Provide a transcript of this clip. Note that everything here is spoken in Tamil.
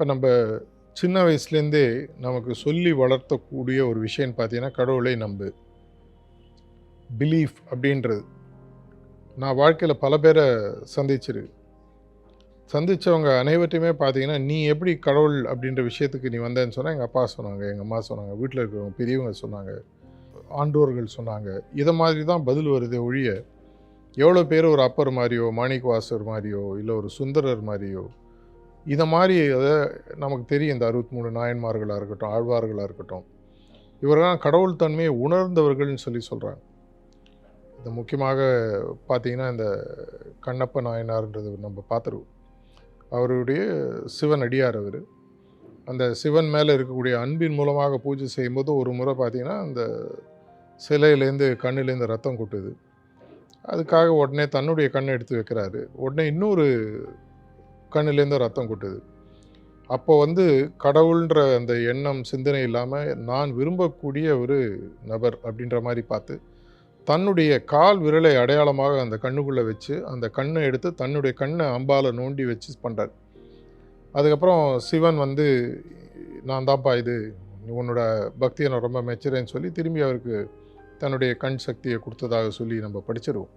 இப்போ நம்ம சின்ன வயசுலேருந்தே நமக்கு சொல்லி வளர்த்தக்கூடிய ஒரு விஷயம்னு பார்த்தீங்கன்னா கடவுளை நம்பு. பிலீஃப் அப்படின்றது. நான் வாழ்க்கையில் பல பேரை சந்திச்சிரு சந்தித்தவங்க அனைவற்றையுமே பார்த்தீங்கன்னா நீ எப்படி கடவுள்? அப்படின்ற விஷயத்துக்கு நீ வந்தேன்னு சொன்னால் எங்கள் அப்பா சொன்னாங்க எங்கள் அம்மா சொன்னாங்க வீட்டில் இருக்கிறவங்க பெரியவங்க சொன்னாங்க ஆண்டோர்கள் சொன்னாங்க. இதை மாதிரி தான் பதில் வருதே ஒழிய எவ்வளோ பேர் ஒரு அப்பர் மாதிரியோ மாணிக்கவாசர் மாதிரியோ இல்லை ஒரு சுந்தரர் மாதிரியோ இதை மாதிரி அதை நமக்கு தெரியும் இந்த அறுபத்தி மூணு நாயன்மார்களாக இருக்கட்டும் ஆழ்வார்களாக இருக்கட்டும். இவரெல்லாம் கடவுள் தன்மையை உணர்ந்தவர்கள்னு சொல்லி சொல்கிறாங்க இது முக்கியமாக பார்த்தீங்கன்னா இந்த கண்ணப்ப நாயனார்ன்றது நம்ம பார்த்துருவோம். அவருடைய சிவன் அடியார் அவர். அந்த சிவன் மேலே இருக்கக்கூடிய அன்பின் மூலமாக பூஜை செய்யும்போது ஒரு முறை பார்த்திங்கன்னா அந்த சிலையிலேருந்து கண்ணிலேருந்து ரத்தம் கொட்டுது. அதுக்காக உடனே தன்னுடைய கண்ணை எடுத்து வைக்கிறாரு. உடனே இன்னொரு கண்ணிலேருந்து ரத்தம் கொட்டுது. அப்போ வந்து கடவுள்ன்ற அந்த எண்ணம் சிந்தனை இல்லாமல் நான் விரும்பக்கூடிய ஒரு நபர் அப்படின்ற மாதிரி பார்த்து தன்னுடைய கால் விரலை அடையாளமாக அந்த கண்ணுக்குள்ளே வச்சு அந்த கண்ணை எடுத்து தன்னுடைய கண்ணை அம்பால் நோண்டி வச்சு பண்ணுறார் அதுக்கப்புறம் சிவன் வந்து நான் தான்ப்பா இது உன்னோட பக்தியை நான் ரொம்ப மெச்சுறேன்னு சொல்லி திரும்பி அவருக்கு தன்னுடைய கண் சக்தியை கொடுத்ததாக சொல்லி நம்ம படிச்சிருவோம்.